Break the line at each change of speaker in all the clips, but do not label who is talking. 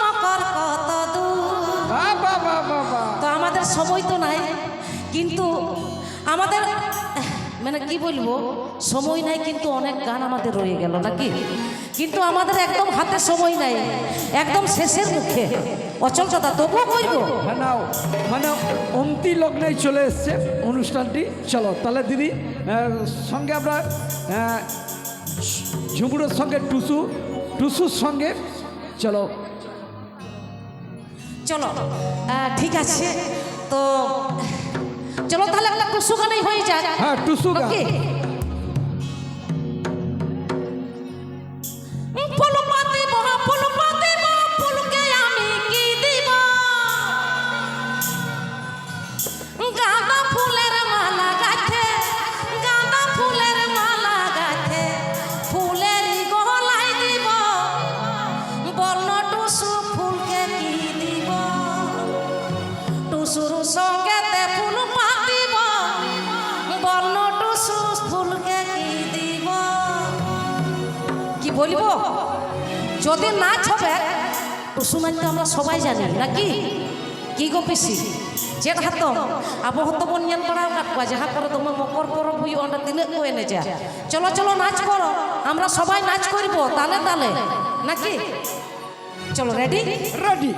মকর কত তো আমাদের সময় তো নাই কিন্তু আমাদের মানে কি বলব সময় নাই কিন্তু অনেক গান আমাদের রয়ে গেল নাকি? কিন্তু আমাদের একদম হাতে সময় নাই একদম শেষের মুখে। অচল কথা তবুও করব
মানে মানে অন্তি লগ্নে চলে এসছে অনুষ্ঠানটি। চলো তাহলে দিদি সঙ্গে আমরা ঝুমুরের সঙ্গে টুসু টুসুর সঙ্গে চলো।
চলো। ঠিক আছে। তো চলো তাহলে একটা টুসু গানেই হয়ে যায়
হ্যাঁ টুসু গান।
বলবো যদি নাচ হবে টুসু নাচ তো আমরা সবাই জানি নাকি কি গো পিসি ᱪᱮᱫ ᱦᱟᱛᱚᱢ ᱟᱵᱚ ᱦᱚᱸᱛᱚ ᱵᱚᱱ ᱧᱮᱞ ᱵᱟᱲᱟ ᱟᱠᱟᱫ ᱠᱚᱣᱟ ᱡᱟᱦᱟᱸ ᱠᱚᱨᱮ ᱫᱚᱢᱮ ᱢᱚᱠᱚᱨ ᱯᱚᱨᱚᱵᱽ ᱦᱩᱭᱩᱜᱼᱟ ᱚᱸᱰᱮ ᱛᱤᱱᱟᱹᱜ ᱠᱚ ᱮᱱᱮᱡᱟ চলো চলো নাচ করো আমরা সবাই নাচ করব তালে তালে নাকি চলো রেডি
রেডি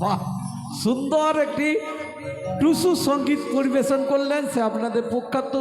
বাহ সুন্দর একটি টুসু সংগীত পরিবেশন করলেন সে আপনাদের প্রখ্যাত